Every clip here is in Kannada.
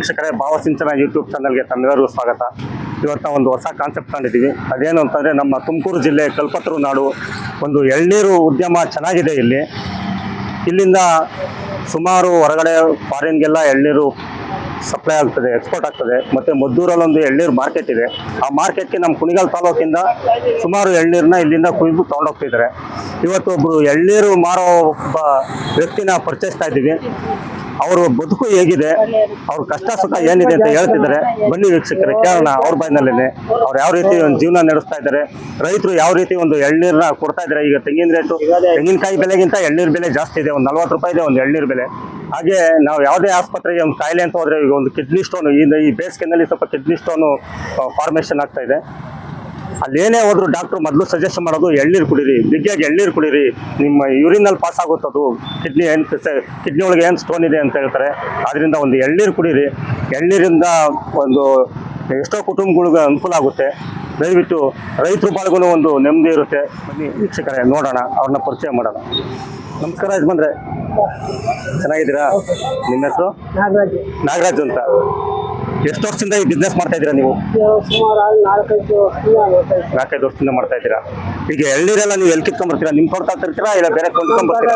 ವೀಕ್ಷಕರೇ ಭಾವಸಿಂಚನ ಯೂಟ್ಯೂಬ್ ಚಾನಲ್ಗೆ ತಮ್ಮೆಲ್ಲರಿಗೂ ಸ್ವಾಗತ. ಇವತ್ತು ಒಂದು ಹೊಸ ಕಾನ್ಸೆಪ್ಟ್ ತಂದಿದ್ದೀವಿ. ಅದೇನು ಅಂತಂದರೆ ನಮ್ಮ ತುಮಕೂರು ಜಿಲ್ಲೆ ಕಲ್ಪತರು ನಾಡು ಒಂದು ಎಳ್ನೀರು ಉದ್ಯಮ ಚೆನ್ನಾಗಿದೆ ಇಲ್ಲಿ. ಇಲ್ಲಿಂದ ಸುಮಾರು ಹೊರಗಡೆ ಫಾರಿನ್ಗೆಲ್ಲ ಎಳ್ನೀರು ಸಪ್ಲೈ ಆಗ್ತದೆ ಎಕ್ಸ್ಪೋರ್ಟ್ ಆಗ್ತದೆ. ಮತ್ತು ಮದ್ದೂರಲ್ಲೊಂದು ಎಳ್ನೀರು ಮಾರ್ಕೆಟ್ ಇದೆ. ಆ ಮಾರ್ಕೆಟ್ಗೆ ನಮ್ಮ ಕುಣಿಗಲ್ ತಾಲೂಕಿಂದ ಸುಮಾರು ಎಳ್ನೀರನ್ನ ಇಲ್ಲಿಂದ ಕುಯ್ದು ತೊಗೊಂಡೋಗ್ತಿದ್ದಾರೆ. ಇವತ್ತು ಒಬ್ಬರು ಎಳ್ನೀರು ಮಾರೋ ಒಬ್ಬ ವ್ಯಕ್ತಿನ ಪರಿಚಯಿಸ್ತಾ ಇದ್ದೀವಿ. ಅವರು ಬದುಕು ಹೇಗಿದೆ, ಅವ್ರ ಕಷ್ಟ ಸುಖ ಏನಿದೆ ಅಂತ ಹೇಳ್ತಿದ್ದಾರೆ. ಬನ್ನಿ ವೀಕ್ಷಕರೇ, ಕೇಳೋಣ ಅವ್ರ ಬಾಯ್ನಲ್ಲೇ ಅವ್ರು ಯಾವ ರೀತಿ ಒಂದು ಜೀವನ ನಡೆಸ್ತಾ ಇದ್ದಾರೆ, ರೈತರು ಯಾವ ರೀತಿ ಒಂದು ಎಳ್ನೀರನ್ನ ಕೊಡ್ತಾ ಇದ್ದಾರೆ, ಈಗ ತೆಂಗಿನ ರೇಟು, ತೆಂಗಿನಕಾಯಿ ಬೆಲೆಗಿಂತ ಎಳ್ನೀರ್ ಬೆಲೆ ಜಾಸ್ತಿ ಇದೆ, ಒಂದು ನಲ್ವತ್ತು ರೂಪಾಯಿ ಇದೆ ಒಂದು ಎಳ್ನೀರು ಬೆಲೆ. ಹಾಗೆ ನಾವು ಯಾವುದೇ ಆಸ್ಪತ್ರೆಗೆ ಒಂದು ಕಾಯಿಲೆ ಅಂತ ಹೋದ್ರೆ, ಈಗ ಒಂದು ಕಿಡ್ನಿ ಸ್ಟೋನು ಈ ಬೇಸಿಗೆನಲ್ಲಿ ಸ್ವಲ್ಪ ಕಿಡ್ನಿ ಸ್ಟೋನು ಫಾರ್ಮೇಷನ್ ಆಗ್ತಾ ಇದೆ. ಅಲ್ಲೇನೇ ಹೋದ್ರು ಡಾಕ್ಟ್ರು ಮೊದಲು ಸಜೆಸ್ಟ್ ಮಾಡೋದು ಎಳ್ನೀರು ಕುಡೀರಿ ಬಿಗ್ಗಿಯಾಗಿ ಎಳ್ನೀರು ಕುಡೀರಿ. ನಿಮ್ಮ ಯೂರಿನಲ್ಲಿ ಪಾಸ್ ಆಗುತ್ತದು. ಕಿಡ್ನಿ ಏನು ಕಿಡ್ನಿ ಒಳಗೆ ಏನು ಸ್ಟೋನ್ ಇದೆ ಅಂತ ಹೇಳ್ತಾರೆ. ಅದರಿಂದ ಒಂದು ಎಳ್ನೀರು ಕುಡೀರಿ. ಎಳ್ನೀರಿಂದ ಒಂದು ಎಷ್ಟೋ ಕುಟುಂಬಗಳಿಗೆ ಅನುಕೂಲ ಆಗುತ್ತೆ. ದಯವಿಟ್ಟು ರೈತರು ಬಾಳ್ಗೂ ಒಂದು ನೆಮ್ಮದಿ ಇರುತ್ತೆ. ಬನ್ನಿ ವೀಕ್ಷಕರೇ ನೋಡೋಣ ಅವ್ರನ್ನ ಪರಿಚಯ ಮಾಡೋಣ. ನಮಸ್ಕಾರ ಯಜಮಾನ್ರೆ. ಚೆನ್ನಾಗಿದ್ದೀರಾ? ನಿಮ್ಮ ಹೆಸರು? ನಾಗರಾಜ್. ನಾಗರಾಜ್ ಅಂತ. ಎಷ್ಟು ವರ್ಷದಿಂದ ಈ ಬಿಸ್ನೆಸ್ ಮಾಡ್ತಾ ಇದ್ದೀರಾ ನೀವು? ನಾಲ್ಕೈದು ವರ್ಷದಿಂದ ಮಾಡ್ತಾ ಇದ್ದೀರಾ. ಈಗ ಎಳ್ನೀರೆಲ್ಲ ನೀವು ಎಲ್ಲಿ ಕಿತ್ಕೊಂಡ್ಬರ್ತೀರಾ? ನಿಮ್ಮ ತರ್ತೀರಾ ಇಲ್ಲ ಬೇರೆ ಕೊಂಡ್ಕೊಂಡ್ಬರ್ತೀರಾ?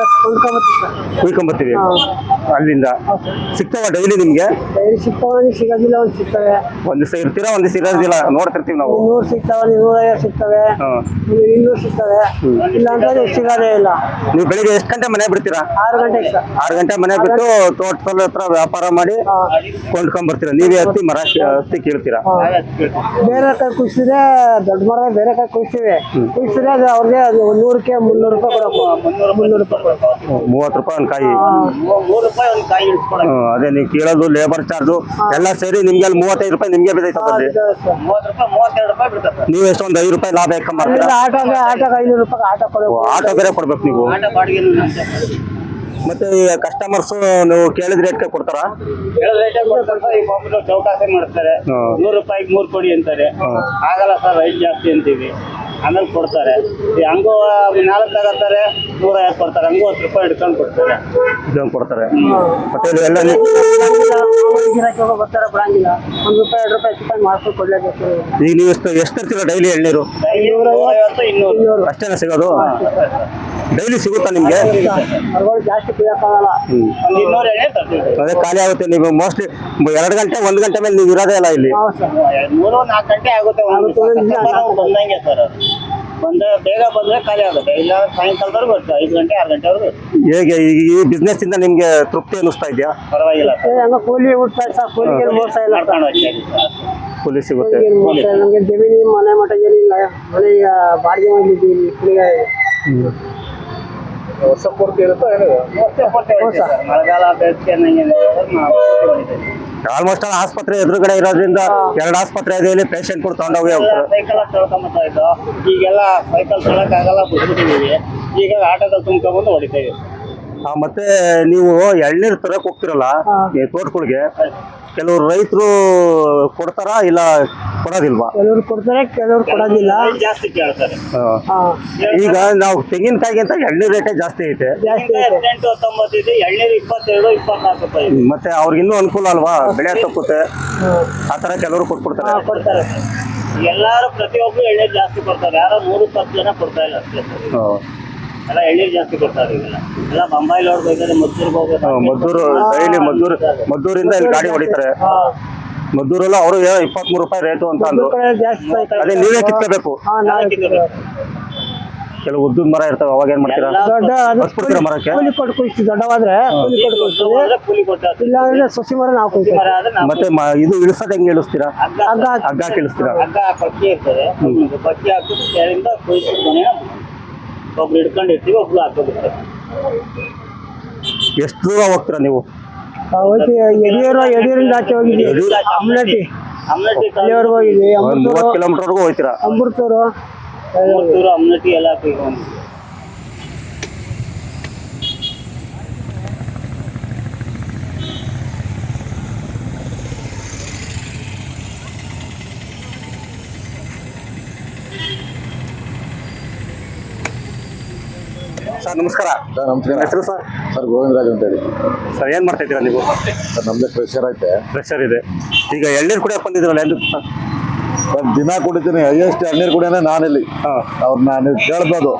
ಅಲ್ಲಿಂದ. ಸಿಗ್ತಾವ ಡೈಲಿ ನಿಮ್ಗೆ? ಡೈಲಿ ಸಿಗೋದಿಲ್ಲ ಒಂದು ದಿವಸ ಇರ್ತೀರಾ, ಒಂದ್ ದಿವಸ ಇರೋದಿಲ್ಲ. ನೋಡ್ತಿರ್ತೀವಿ ನಾವು. ನೂರು ಸಿಗ್ತಾವೆ ಸಿಗ್ತವೆ ಸಿಗ್ತವೆ ಇಲ್ಲ ಇಲ್ಲ ನೀವು ಬೆಳಿಗ್ಗೆ ಎಷ್ಟು ಗಂಟೆ ಮನೆ ಬಿಡ್ತೀರಾ? ಆರು ಗಂಟೆ. ಆರು ಗಂಟೆ ಮನೆ ಬಿಟ್ಟು ತೋಟದಲ್ಲಿ ಹತ್ರ ವ್ಯಾಪಾರ ಮಾಡಿ. ಕೊಂಡ್ಕೊಂಡ್ಬರ್ತೀರಾ? ನೀವೇ ಹತ್ತಿ ಮರ ಜಾಸ್ತಿ ಕೇಳ್ತೀರಾ? ಬೇರೆ ಕಡೆ ಕುಯ್ಸಿದ್ರೆ ದೊಡ್ಡ ಮರ ಬೇರೆ ಕಡೆ ಕುಯ್ಸ್ತೀವಿ ಕುಯ್ಸಿದ್ರೆ ಅದು ಅವ್ರಿಗೆ ಅದು ನೂರಕ್ಕೆ ಮುನ್ನೂರು ರೂಪಾಯಿ ಕೊಡಬೇಕು ಮುನ್ನೂರು ರೂಪಾಯಿ ಕೊಡಬೇಕು ಮೂವತ್ತು ರೂಪಾಯಿ ಒಂದು ಕಾಯಿ. ಮೂರು ರೂಪಾಯಿ ಒಂದು ಕಾಯಿ ಇಡ್ಸ್ಕೊಡಕ್ಕೆ ಹ್ಮ್, ಅದೇ ನೀವು ಕೇಳೋದು ಲೇಬರ್ ಚಾರ್ಜು ಎಲ್ಲ ಸೇರಿ ನಿಮ್ಗೆ ಅಲ್ಲಿ ಮೂವತ್ತೈದು ರೂಪಾಯಿ ನಿಮ್ಗೆ ಬಿದ್ದೈತೆ ಬನ್ನಿ ಮೂವತ್ತು ರೂಪಾಯಿ ಮೂವತ್ತೆರಡು ರೂಪಾಯಿ ಬಿಡ್ತಾರೆ ನೀವು ಎಷ್ಟೊಂದು ಐದು ರೂಪಾಯಿ ಲಾಭ ಮಾಡ್ತೀರಾ? ಆಟೋಗೆ ಆಟೋ ಐನೂರು ರೂಪಾಯಿ ಆಟೋ ಕೊಡಬೇಕು. ಆಟೋ ಬೇರೆ ಕೊಡ್ಬೇಕು ನೀವು. ಮತ್ತೆ ಕಸ್ಟಮರ್ಸ್ ನೀವು ಕೇಳಿದ ರೇಟ್ಗೆ ಕೊಡ್ತಾರ? ಚೌಕಾಸಿ ಮಾಡ್ತಾರೆ. ನೂರು ರೂಪಾಯಿಗೆ ಮೂರು ಕೊಡಿ ಅಂತಾರೆ. ಆಗಲ್ಲ ಸರ್ ರೈಟ್ ಜಾಸ್ತಿ ಅಂತೀವಿ. ಆಮೇಲೆ ಕೊಡ್ತಾರೆ. ಈ ಹಂಗೂ ನಾಲ್ಕು ತಗೋತಾರೆ. ನೂರ ಐವತ್ತು ಕೊಡ್ತಾರೆ? ಹಂಗೂ ಹತ್ತು ರೂಪಾಯಿ ಹಿಡ್ಕೊಂಡು ಕೊಡ್ತಾರೆ. ಇದನ್ನ ಕೊಡ್ತಾರೆ. ಮತ್ತೆ ಇದು ಎಲ್ಲ ನೀವು ಬರ್ತಾರೆ ಬಿಡಂಗಿಲ್ಲ. ಒಂದು ರೂಪಾಯಿ ಎರಡು ರೂಪಾಯಿ ಚಿಕನ್ ಮಾಡ್ಕೊಂಡು ಕೊಡ್ಲೇಬೇಕು. ಈಗ ನೀವು ಎಷ್ಟು ಎಷ್ಟು ತರ್ತೀರ ಡೈಲಿ ಎಳ್ನೀರು? ನೂರ ಐವತ್ತು ಇನ್ನೂರು. ಇನ್ನೂರು. ಅಷ್ಟೇನ ಸಿಗೋದು? ಡೈಲಿ ಸಿಗುತ್ತಾ ನಿಮಗೆ? ಮರಗಳು ಜಾಸ್ತಿ ಕುಯ್ಯಕ್ಕಾಗಲ್ಲ ಹ್ಮ್. ಒಂದು ಇನ್ನೂರು ಎಣ್ಣೆ ತರ್ತೀವಿ. ಅದೇ ಖಾಲಿ ಆಗುತ್ತೆ. ನೀವು ಮೋಸ್ಟ್ಲಿ ಎರಡು ಗಂಟೆ ಒಂದು ಗಂಟೆ ಮೇಲೆ ನೀವು ಇರೋದೇ ಇಲ್ಲ ಇಲ್ಲಿ. ಹೌದು ಸರ್. ಮೂರು ನಾಲ್ಕು ಗಂಟೆ ಆಗುತ್ತೆ. ಒಂದು ನಾವು ಬಂದಂಗೆ ಸರ್ ಅದು. ಬಂದ ಬೇಗ ಬಂದ್ರೆ ಖಾಲಿ ಆಗುತ್ತೆ. ಇಲ್ಲ ಸಾಯಂಕಾಲದವರೆಗೂ ಬರುತ್ತೆ ಐದು ಗಂಟೆ ಆರು ಗಂಟೆವರೆಗೂ ಹೇಗೆ ಈ ಈ ಬಿಸ್ನೆಸ್ ಇಂದ ನಿಮ್ಗೆ ತೃಪ್ತಿ ಅನಿಸ್ತಾ ಇದೆಯಾ? ಪರವಾಗಿಲ್ಲ. ಹಂಗ ಕೂಲಿ ಉಡ್ತಾ ಸರ್ ಕೂಲಿಗೆ ಮೋಸ ಇಲ್ಲ. ಹೋಗ್ತಾ ಕೂಲಿ ಸಿಗುತ್ತೆ. ನಮಗೆ ಜಮೀನಿ ಮನೆ ಮಠ ಏನಿಲ್ಲ. ಮನೆ ಈಗ ಬಾಡಿಗೆ ಮಾಡಿದ್ದೀವಿ ಕೂಲಿಗೆ ವರ್ಷ ಪೂರ್ತಿ ಇರುತ್ತೋ ಮಳೆಗಾಲ ಬೇಸಿಗೆ ಆಲ್ಮೋಸ್ಟ್ ಆಲ್ ಆಸ್ಪತ್ರೆ ಎದುರುಗಡೆ ಇರೋದ್ರಿಂದ ಎರಡು ಆಸ್ಪತ್ರೆ ಇದೆ ಇಲ್ಲಿ ಕೂಡ ತಗೊಂಡೋಗಿ ಹೋಗ್ತಾರೆ ಸೈಕಲ್ ತೊಳ್ಕೊಂಬತ್ತಾ ಇದ್ದು ಈಗೆಲ್ಲ ಸೈಕಲ್ ತೊಳಕ್ಕಾಗಲ್ಲ ಬಿಟ್ಬಿಟ್ಟಿದ್ದೀವಿ ಈಗ ಆಟೋದಲ್ಲಿ ತುಂಬ್ಕೊಂಬಂದು ಹೊಡಿತಾ ಇದೀವಿ ಆ, ಮತ್ತೆ ನೀವು ಎಳ್ನೀರು ತರಕ್ ಹೋಗ್ತಿರಲ್ಲ ತೋಟಗಳಿಗೆ ಕೆಲವರು ರೈತರು ಕೊಡ್ತಾರ ಇಲ್ಲ ಕೊಡೋದಿಲ್ವಾ? ಕೆಲವರು ಕೊಡ್ತಾರೆ ಕೆಲವರು ಕೊಡೋದಿಲ್ಲ. ಜಾಸ್ತಿ ಕೇಳ್ತಾರೆ. ಈಗ ನಾವು ತೆಂಗಿನಕಾಯಿಗಿಂತ ಎಣ್ಣೆ ರೇಟೇ ಜಾಸ್ತಿ ಐತೆ. ಜಾಸ್ತಿ ಹದಿನೆಂಟು ಹತ್ತೊಂಬತ್ತು ಇದೆ ಎಳ್ನೀರು ಇಪ್ಪತ್ತೆರಡು ಇಪ್ಪತ್ನಾಲ್ಕು ರೂಪಾಯಿ. ಇದೆ. ಮತ್ತೆ ಅವ್ರಿಗೆ ಇನ್ನೂ ಅನುಕೂಲ ಅಲ್ವಾ? ಬೆಳೆ ತಪ್ಪುತ್ತೆ ಆ ತರ ಕೆಲವರು ಕೊಟ್ಬಿಡ್ತಾರೆ. ಹಾ, ಕೊಡ್ತಾರೆ. ಎಲ್ಲಾರು ಪ್ರತಿಯೊಬ್ಬರು ಎಳ್ನೀರು ಜಾಸ್ತಿ ಕೊಡ್ತಾರೆ. ಯಾರೋ ನೂರು ಇಪ್ಪತ್ತು ಜನ ಕೊಡ್ತಾ ಇಲ್ಲ ಅಷ್ಟೇ. ಎಲ್ಲ ಎಳ್ನೀರು ಜಾಸ್ತಿ ಕೊಡ್ತಾರೆ ಈಗೆಲ್ಲ ಎಲ್ಲ ಬೊಂಬಾಯಿಲ್ ಹೋಗ್ಬೇಕಾದ್ರೆ ಮದ್ದೂರ್ಗೆ ಹೋಗ್ಬೇಕು ಮದ್ದೂರು ಡೈಲಿ ಮದ್ದೂರು ಮದ್ದೂರಿಂದ ಇಲ್ಲಿ ಗಾಡಿ ಹೊಡಿತಾರೆ. ಮದ್ದೂರಲ್ಲ ಅವರು ಇಪ್ಪತ್ಮೂರು ರೂಪಾಯಿ ರೇಟು ಅಂತ ಅಂದ್ರು. ಅದೇ ನೀವೇ ಕಿತ್ಕೋಬೇಕು. ಕೆಲವು ಉದ್ದದ ಮರ ಇರ್ತವೆ ಅವಾಗ ಏನ್ ಮಾಡ್ತೀರಾ? ಹಚ್ಬಿಡ್ತೀರಾ ಮರಕ್ಕೆ? ಕೂಲಿ ಕೊಟ್ಟು ದೊಡ್ಡವಾದ್ರೆ ಕೂಲಿ ಕೊಟ್ಟು ಕುಯ್ಸ್ತೀವಿ ಕೂಲಿ ಕೊಟ್ಟ ಇಲ್ಲ ಅಂದ್ರೆ ಸಸಿ ಮರ ನಾವು ಕುಯ್ತೀವಿ ಮರ ಮತ್ತೆ ಇದು ಇಳಿಸೋದ್ ಹೆಂಗೆ ಇಳಿಸ್ತೀರಾ? ಹಗ್ಗ ಹಾಕಿ ಇಳಿಸ್ತೀರಾ? ಹಗ್ಗ ಪಕ್ಕಿ ಇರ್ತದೆ. ಪಕ್ಕಿ ಕೊಯ್ಸಿ ಮನೆಯ ಒಬ್ರು ಹಿಡ್ಕೊಂಡಿರ್ತೀವಿ ಒಬ್ರು ಹಾಕೋಬಿಡ್ತಾರೆ. ಎಷ್ಟು ದೂರ ಹೋಗ್ತೀರಾ ನೀವು? ಹೋಗಿ ಯಡಿಯೂರು ಯಡಿಯೂರಿಂದ ಆಚೆ ಹೋಗಿದ್ವಿ. ಅಮ್ನಟ್ಟಿ. ಅಮ್ನಟ್ಟಿ ಅಲ್ಲಿವರೆಗೂ ಹೋಗಿದ್ವಿ. ಒಂದ್ ಅಮೃತೂರು. ಮೂವತ್ತು ಕಿಲೋಮೀಟರ್ವರೆಗೂ ಹೋಗ್ತೀರಾ? ಅಮೃತೂರು. ಮೂರ್ತೂರು ಅಮ್ನಟ್ಟಿ ಎಲ್ಲ ನಮಸ್ಕಾರ. ಸರ್ ನಮಸ್ಕಾರ. ಹೆಸರು ಸರ್? ಸರ್ ಗೋವಿಂದರಾಜ್ ಅಂತ ಹೇಳಿ ಸರ್ ಏನು ಮಾಡ್ತಾ ಇದ್ದೀರಾ ನೀವು? ಸರ್ ನಮ್ದೇ ಪ್ರೆಷರ್ ಐತೆ. ಪ್ರೆಷರ್ ಇದೆ. ಈಗ ಎಳ್ನೀರು ಕುಡಿಯಕ್ ಬಂದಿದ್ರಲ್ಲ ಎಲ್ಲ ಸರ್ ಸರ್ ದಿನ ಕುಡಿತೀನಿ. ಹೈಯೆಸ್ಟ್ ಎಳ್ನೀರು ಕುಡಿಯೋನೇ ನಾನಿಲ್ಲಿ. ಅವ್ರನ್ನ ನೀವು ಕೇಳ್ಬೋದು.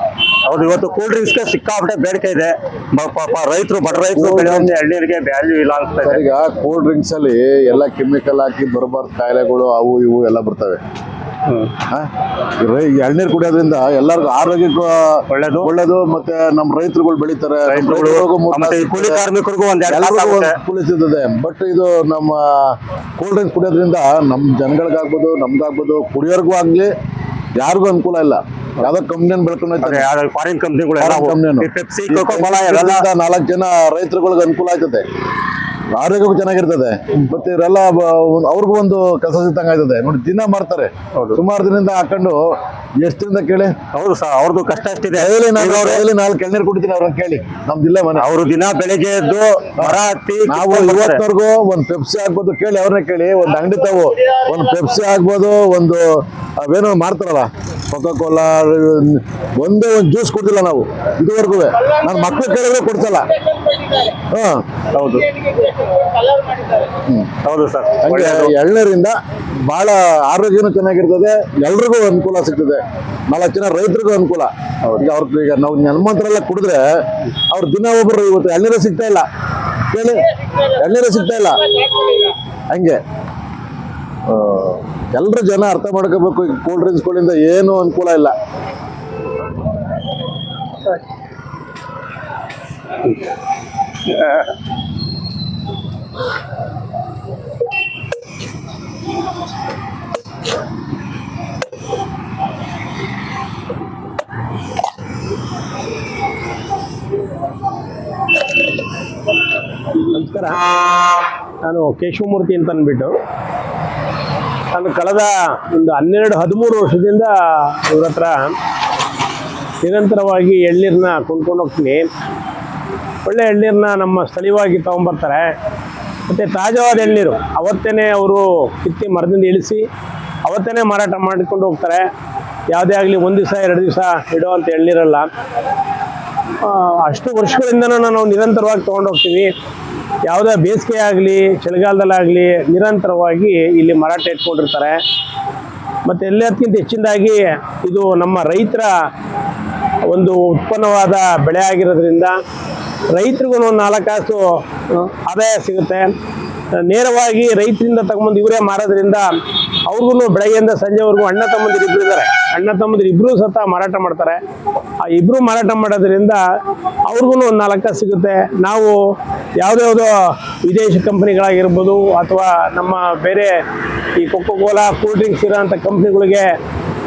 ಹೌದು ಇವತ್ತು ಕೂಲ್ ಡ್ರಿಂಕ್ಸ್ಗೆ ಸಿಕ್ಕಾಪಟ್ಟೆ ಬೇಡಿಕೆ ಇದೆ. ಬ- ಪಾಪ ರೈತರು ಬಡ ರೈತರು ಬೆಳೆಯೊಂದು ಎಳ್ನೀರಿಗೆ ವ್ಯಾಲ್ಯೂ ಇಲ್ಲ ಅಂತ ಸರ್ ಈಗ ಕೂಲ್ ಡ್ರಿಂಕ್ಸ್ ಅಲ್ಲಿ ಎಲ್ಲ ಕೆಮಿಕಲ್ ಹಾಕಿ ಬರಬಾರ್ದು. ಕಾಯಿಲೆಗಳು ಅವು ಇವು ಎಲ್ಲ ಬರ್ತವೆ. ಎಳ್ನೀರು ಕುಡಿಯೋದ್ರಿಂದ ಎಲ್ಲರಿಗೂ ಆರೋಗ್ಯಕ್ಕೂ ಒಳ್ಳೇದು. ಒಳ್ಳೇದು ಮತ್ತೆ ನಮ್ಮ ರೈತರುಗಳು ಬೆಳಿತಾರೆ. ಕೂಲಿ ಕಾರ್ಮಿಕರಿಗೂ. ಕೂಲಿ ಸಿಗ್ತದೆ. ಬಟ್ ಇದು ನಮ್ಮ ಕೂಲ್ ಡ್ರಿಂಕ್ಸ್ ಕುಡಿಯೋದ್ರಿಂದ ನಮ್ಮ ಜನಗಳಿಗಾಗ್ಬೋದು ನಮ್ಗಾಗ್ಬೋದು ಕುಡಿಯೋರ್ಗೂ ಆಗ್ಲಿ ಯಾರಿಗೂ ಅನುಕೂಲ ಇಲ್ಲ. ಯಾವ್ದೋ ಕಂಪ್ನಿಯನ್ನು ಬೆಳ್ಕೊಂಡು ಫಾರಿನ್ ಕಂಪ್ನಿಗಳು ನಾಲ್ಕು ಜನ ರೈತರುಗಳಿಗೆ ಅನುಕೂಲ ಆಯ್ತದೆ ಆರೋಗ್ಯಕ್ಕೂ ಚೆನ್ನಾಗಿರ್ತದೆ. ಮತ್ತೆ ಇವರೆಲ್ಲ ಅವ್ರಿಗೂ ಒಂದು ಕಸ ಸಿಕ್ಕಂಗೆ ಆಯ್ತದೆ ನೋಡಿ ದಿನ ಮಾಡ್ತಾರೆ. ಸುಮಾರು ದಿನದಿಂದ ಹಾಕೊಂಡು ಎಷ್ಟು ದಿನದಿಂದ ಕೇಳಿ? ಹೌದು ಸರ್ ಅವ್ರದ್ದು ಕಷ್ಟ ಎಷ್ಟಿದೆ? ನಾಲ್ಕು ಎಳ್ನೀರು ಕುಡಿತೀನಿ ಅವ್ರನ್ನ ಕೇಳಿ. ನಮ್ದಿಲ್ಲ ಮನೆ. ಅವರು ದಿನ ಬೆಳಿಗ್ಗೆ ಎದ್ದು ಮರ ಹತ್ತಿ ನಾವು ಇವತ್ತವರೆಗೂ ಒಂದು ಪೆಪ್ಸಿ ಆಗ್ಬೋದು ಕೇಳಿ ಅವ್ರನ್ನ ಕೇಳಿ. ಒಂದು ಅಂಗಡಿ ತಾವು ಒಂದು ಪೆಪ್ಸಿ ಆಗ್ಬೋದು ಒಂದು ಅವೇನೋ ಮಾಡ್ತಾರಲ್ಲ? ಕೊಕೋ ಕೋಲಾ ಒಂದೇ ಒಂದು ಜ್ಯೂಸ್ ಕೊಡ್ತಿಲ್ಲ ನಾವು ಇದುವರೆಗೂ. ನಾನು ಮಕ್ಳು ಕೇಳಿದ್ರೆ ಕೊಡ್ತಲ್ಲ ಹಾ ಹೌದು. ಹೌದು ಸರ್. ಹಂಗೆ ಎಳ್ಳರಿಂದ ಬಹಳ ಆರೋಗ್ಯನೂ ಚೆನ್ನಾಗಿರ್ತದೆ ಎಲ್ರಿಗೂ ಅನುಕೂಲ ಸಿಗ್ತದೆ. ನಾಲ್ಕು ಜನ ರೈತರಿಗೂ ಅನುಕೂಲ. ಈಗ ಅವ್ರ ಈಗ ನಾವು ನೆಲಮಂತ್ರೆಲ್ಲ ಕುಡಿದ್ರೆ ಅವ್ರ ದಿನ ಒಬ್ಬರು ಇವತ್ತು ಎಳ್ನೀರೇ ಸಿಗ್ತಾ ಇಲ್ಲ. ಕೇಳಿ? ಎಳ್ನೀರೇ ಸಿಗ್ತಾ ಇಲ್ಲ. ಹಂಗೆ. ಎಲ್ಲರೂ ಜನ ಅರ್ಥ ಮಾಡ್ಕೋಬೇಕು ಈ ಕೂಲ್ ಡ್ರಿಂಕ್ಸ್ಗಳಿಂದ ಏನು ಅನುಕೂಲ ಇಲ್ಲ. ನಮಸ್ಕಾರ. ನಾನು ಕೇಶವಮೂರ್ತಿ ಅಂತ ಅಂದ್ಬಿಟ್ಟು ನಾನು ಕಳೆದ ಒಂದು ಹನ್ನೆರಡು, ಹದಿಮೂರು ವರ್ಷದಿಂದ ಇವ್ರ ಹತ್ರ ನಿರಂತರವಾಗಿ ಎಳ್ನೀರನ್ನ ಕೊಂಡ್ಕೊಂಡು ಹೋಗ್ತೀನಿ. ಒಳ್ಳೆ ಎಳ್ನೀರನ್ನ ನಮ್ಮ ಸ್ಥಳೀಯವಾಗಿ ತೊಗೊಂಬರ್ತಾರೆ. ಮತ್ತು ತಾಜಾವಾದ ಎಳ್ನೀರು ಅವತ್ತೇ ಅವರು ಕಿತ್ತಿ ಮರದಿಂದ ಇಳಿಸಿ ಅವತ್ತೇ ಮಾರಾಟ ಮಾಡಿಕೊಂಡು ಹೋಗ್ತಾರೆ. ಯಾವುದೇ ಆಗಲಿ ಒಂದು ದಿವಸ, ಎರಡು ದಿವಸ ಇಡುವಂಥ ಎಳ್ನೀರಲ್ಲ. ಅಷ್ಟು ವರ್ಷಗಳಿಂದನೂ ನಾವು ನಿರಂತರವಾಗಿ ತೊಗೊಂಡು ಹೋಗ್ತೀವಿ ಯಾವುದೇ ಬೇಸಿಗೆ ಆಗಲಿ, ಚಳಿಗಾಲದಲ್ಲಾಗಲಿ ನಿರಂತರವಾಗಿ ಇಲ್ಲಿ ಮಾರಾಟ ಇಟ್ಕೊಂಡಿರ್ತಾರೆ. ಮತ್ತು ಎಲ್ಲದಕ್ಕಿಂತ ಹೆಚ್ಚಿನದಾಗಿ ಇದು ನಮ್ಮ ರೈತರ ಒಂದು ಉತ್ಪನ್ನವಾದ ಬೆಳೆ ಆಗಿರೋದ್ರಿಂದ ರೈತರಿಗೂ ಒಂದು ನಾಲ್ಕು ಕಾಸು ಆದಾಯ ಸಿಗುತ್ತೆ. ನೇರವಾಗಿ ರೈತರಿಂದ ತಗೊಂಬಂದು ಇವರೇ ಮಾರೋದ್ರಿಂದ ಅವ್ರಿಗೂ ಬೆಳಗ್ಗೆಯಿಂದ ಸಂಜೆವರೆಗೂ ಅಣ್ಣ ತಮ್ಮಂದಿರು ಇಬ್ರು ಇದ್ದಾರೆ. ಅಣ್ಣ ತಮ್ಮಂದಿರು ಇಬ್ರು ಸತ ಮಾರಾಟ ಮಾಡ್ತಾರೆ. ಆ ಇಬ್ರು ಮಾರಾಟ ಮಾಡೋದ್ರಿಂದ ಅವ್ರಿಗೂ ಒಂದು ನಾಲ್ಕು ಸಿಗುತ್ತೆ. ನಾವು ಯಾವುದ್ಯಾವುದೋ ವಿದೇಶಿ ಕಂಪ್ನಿಗಳಾಗಿರ್ಬೋದು ಅಥವಾ ನಮ್ಮ ಬೇರೆ ಈ ಕೊಕ್ಕೋ ಕೋಲಾ ಕೂಲ್ ಡ್ರಿಂಕ್ಸ್ ಇರೋಂಥ ಕಂಪ್ನಿಗಳಿಗೆ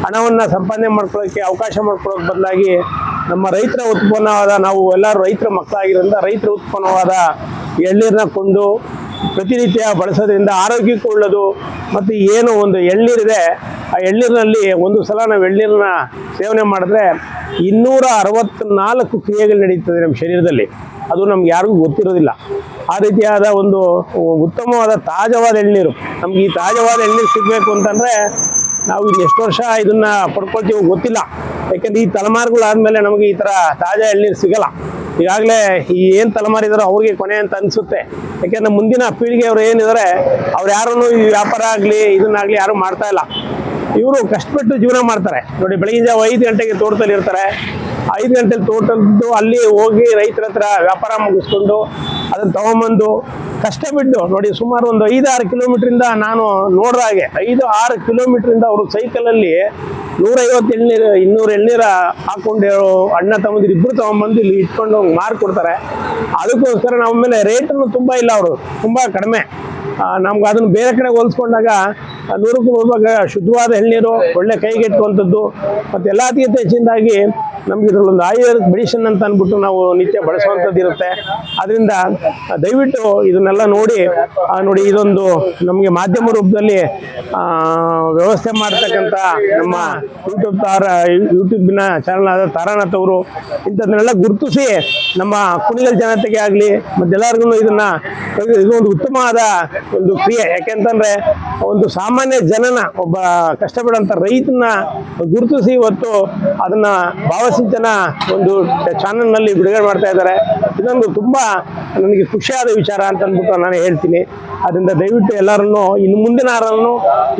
ಹಣವನ್ನು ಸಂಪಾದನೆ ಮಾಡ್ಕೊಳ್ಳೋಕ್ಕೆ ಅವಕಾಶ ಮಾಡ್ಕೊಳ್ಳೋಕೆ ಬದಲಾಗಿ ನಮ್ಮ ರೈತರ ಉತ್ಪನ್ನವಾದ ನಾವು ಎಲ್ಲರೂ ರೈತರ ಮಕ್ಕಳಾಗಿರೋದ್ರಿಂದ ರೈತರ ಉತ್ಪನ್ನವಾದ ಎಳ್ನೀರನ್ನ ಕೊಂಡು ಪ್ರತಿನಿತ್ಯ ಬಳಸೋದ್ರಿಂದ ಆರೋಗ್ಯಕ್ಕೂ ಒಳ್ಳೆಯದು ಮತ್ತು ಏನು ಒಂದು ಎಳ್ನೀರಿದೆ, ಆ ಎಳ್ನೀರಿನಲ್ಲಿ ಒಂದು ಸಲ ನಾವು ಎಳ್ನೀರನ್ನ ಸೇವನೆ ಮಾಡಿದ್ರೆ ಇನ್ನೂರ ಅರವತ್ತ್ನಾಲ್ಕು ಕ್ರಿಯೆಗಳು ನಡೀತದೆ ನಮ್ಮ ಶರೀರದಲ್ಲಿ. ಅದು ನಮ್ಗೆ ಯಾರಿಗೂ ಗೊತ್ತಿರೋದಿಲ್ಲ. ಆ ರೀತಿಯಾದ ಒಂದು ಉತ್ತಮವಾದ ತಾಜವಾದ ಎಳ್ನೀರು, ನಮ್ಗೆ ಈ ತಾಜವಾದ ಎಳ್ನೀರು ಸಿಗಬೇಕು ಅಂತಂದರೆ ನಾವು ಇನ್ನು ಎಷ್ಟು ವರ್ಷ ಇದನ್ನು ಪಡ್ಕೊಳ್ತೀವೋ ಗೊತ್ತಿಲ್ಲ. ಯಾಕಂದ್ರೆ ಈ ತಲೆಮಾರುಗಳಾದಮೇಲೆ ನಮಗೆ ಈ ಥರ ತಾಜಾ ಎಳ್ನೀರು ಸಿಗಲ್ಲ. ಈಗಾಗಲೇ ಈ ಏನು ತಲೆಮಾರಿದಾರೋ ಅವ್ರಿಗೆ ಕೊನೆ ಅಂತ ಅನಿಸುತ್ತೆ. ಯಾಕೆಂದ್ರೆ ಮುಂದಿನ ಪೀಳಿಗೆಯವರು ಏನಿದ್ದಾರೆ ಅವ್ರು ಯಾರೂ ಈ ವ್ಯಾಪಾರ ಆಗಲಿ, ಇದನ್ನಾಗಲಿ ಯಾರು ಮಾಡ್ತಾ ಇಲ್ಲ. ಇವರು ಕಷ್ಟಪಟ್ಟು ಜೀವನ ಮಾಡ್ತಾರೆ. ನೋಡಿ ಬೆಳಗಿನ ಜಾವ ಐದು ಗಂಟೆಗೆ ತೋಟದಲ್ಲಿ ಇರ್ತಾರೆ ಐದು ಗಂಟೆಲಿ ತೋಟದ್ದು ಅಲ್ಲಿ ಹೋಗಿ ರೈತರ ಹತ್ರ ವ್ಯಾಪಾರ ಮುಗಿಸ್ಕೊಂಡು ಅದನ್ನು ತಗೊಂಬಂದು ಕಷ್ಟ ಬಿಟ್ಟು ನೋಡಿ ಸುಮಾರು ಒಂದು ಐದಾರು ಕಿಲೋಮೀಟ್ರಿಂದ ನಾನು ನೋಡಿದ ಹಾಗೆ ಐದು ಆರು ಕಿಲೋಮೀಟ್ರಿಂದ ಅವರು ಸೈಕಲಲ್ಲಿ ನೂರೈವತ್ತು ಎಳ್ನೀರು, ಇನ್ನೂರು ಎಳ್ನೀರ ಹಾಕೊಂಡಿರೋ ಅಣ್ಣ ತಮ್ಮದಿರು ಇಬ್ಬರು ತಗೊಂಬಂದು ಇಲ್ಲಿ ಇಟ್ಕೊಂಡು ಮಾರ್ಕೊಡ್ತಾರೆ. ಅದಕ್ಕೋಸ್ಕರ ನಮ್ಮ ಮೇಲೆ ರೇಟನ್ನು ತುಂಬ ಇಲ್ಲ ಅವರು, ತುಂಬ ಕಡಿಮೆ. ನಮ್ಗೆ ಅದನ್ನು ಬೇರೆ ಕಡೆ ಹೋಲಿಸ್ಕೊಂಡಾಗ ನೂರಕ್ಕೂ ನೂರು ಶುದ್ಧವಾದ ಎಳ್ನೀರು, ಒಳ್ಳೆ ಕೈಗೆಟ್ಟುವಂಥದ್ದು ಮತ್ತು ಎಲ್ಲದಕ್ಕಿಂತ ಹೆಚ್ಚಿನದಾಗಿ ನಮ್ಗೆ ಇದ್ರಲ್ಲೊಂದು ಆಯುರ್ವೇದ ಮೆಡಿಸಿನ್ ಅಂತ ಅಂದ್ಬಿಟ್ಟು ನಾವು ನಿತ್ಯ ಬಳಸುವಂಥದ್ದು ಇರುತ್ತೆ. ಅದರಿಂದ ದಯವಿಟ್ಟು ಇದನ್ನೆಲ್ಲ ನೋಡಿ ನೋಡಿ ಇದೊಂದು ನಮಗೆ ಮಾಧ್ಯಮ ರೂಪದಲ್ಲಿ ವ್ಯವಸ್ಥೆ ಮಾಡ್ತಕ್ಕಂಥ ನಮ್ಮ ಯೂಟ್ಯೂಬ್ ತಾರ ಯೂಟ್ಯೂಬಿನ ಚಾನಲ್ ಆದ ತಾರಾನಾಥ್ ಅವರು ಇಂಥದ್ದನ್ನೆಲ್ಲ ಗುರುತಿಸಿ ನಮ್ಮ ಕುಣಿಗಲ್ ಜನತೆಗೆ ಆಗಲಿ ಮತ್ತೆಲ್ಲರಿಗೂ ಇದನ್ನು ಇದೊಂದು ಉತ್ತಮವಾದ ಒಂದು ಕ್ರಿಯೆ ಯಾಕೆಂತಂದ್ರೆ ಒಂದು ಸಾಮಾನ್ಯ ಜನನ, ಒಬ್ಬ ಕಷ್ಟಪಡುವಂತ ರೈತನ ಗುರುತಿಸಿ ಇವತ್ತು ಅದನ್ನ ಭಾವಸಿಂಚನ ಒಂದು ಚಾನಲ್ನಲ್ಲಿ ಬಿಡುಗಡೆ ಮಾಡ್ತಾ ಇದ್ದಾರೆ. ಇದೊಂದು ತುಂಬಾ ನನಗೆ ಖುಷಿಯಾದ ವಿಚಾರ ಅಂತ ಅಂದ್ಬಿಟ್ಟು ನಾನು ಹೇಳ್ತೀನಿ. ಅದರಿಂದ ದಯವಿಟ್ಟು ಎಲ್ಲರನ್ನು, ಇನ್ನು ಮುಂದಿನ ಹಾರನ್ನು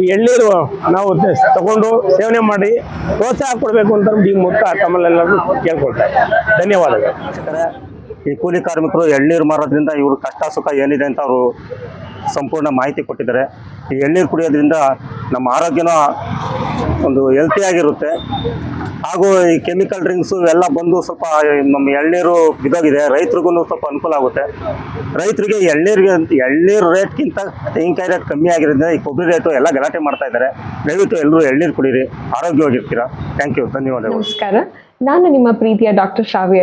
ಈ ಎಳ್ಳೀರು ನಾವು ತಗೊಂಡು ಸೇವನೆ ಮಾಡಿ ಪ್ರೋತ್ಸಾಹ ಕೊಡಬೇಕು ಅಂತ ಈ ಮೊತ್ತ ತಮ್ಮಲ್ಲೆಲ್ಲರೂ ಕೇಳ್ಕೊಳ್ತಾರೆ ಧನ್ಯವಾದಗಳು. ಈ ಕೂಲಿ ಕಾರ್ಮಿಕರು ಎಳ್ನೀರು ಮಾರೋದ್ರಿಂದ ಇವ್ರ ಕಷ್ಟ ಸುಖ ಏನಿದೆ ಅಂತ ಅವರು ಸಂಪೂರ್ಣ ಮಾಹಿತಿ ಕೊಟ್ಟಿದ್ದಾರೆ. ಈ ಎಳ್ನೀರು ಕುಡಿಯೋದ್ರಿಂದ ನಮ್ಮ ಆರೋಗ್ಯನ ಒಂದು ಹೆಲ್ತಿಯಾಗಿರುತ್ತೆ ಹಾಗೂ ಈ ಕೆಮಿಕಲ್ ಡ್ರಿಂಕ್ಸು ಎಲ್ಲ ಬಂದು ಸ್ವಲ್ಪ ನಮ್ಮ ಎಳ್ನೀರು ಬಿದ್ದೋಗಿದೆ. ರೈತರಿಗೂ ಸ್ವಲ್ಪ ಅನುಕೂಲ ಆಗುತ್ತೆ. ರೈತರಿಗೆ ಎಳ್ನೀರಿಗೆ ಎಳ್ನೀರು ರೇಟ್ಗಿಂತ ತೆಂಗಿನಕಾಯಿ ರೇಟ್ ಕಮ್ಮಿ ಆಗಿರೋದ್ರಿಂದ ಈ ಕೊಬ್ಬರಿ ರೇಟು ಎಲ್ಲ ಗಲಾಟೆ ಮಾಡ್ತಾ ಇದ್ದಾರೆ. ದಯವಿಟ್ಟು ಎಲ್ಲರೂ ಎಳ್ನೀರು ಕುಡೀರಿ. ಆರೋಗ್ಯವಾಗಿರ್ತೀರಾ. ಥ್ಯಾಂಕ್ ಯು ಧನ್ಯವಾದಗಳು. ನಮಸ್ಕಾರ. ನಾನು ನಿಮ್ಮ ಪ್ರೀತಿಯ ಡಾಕ್ಟರ್ ಶ್ರಾವ್ಯ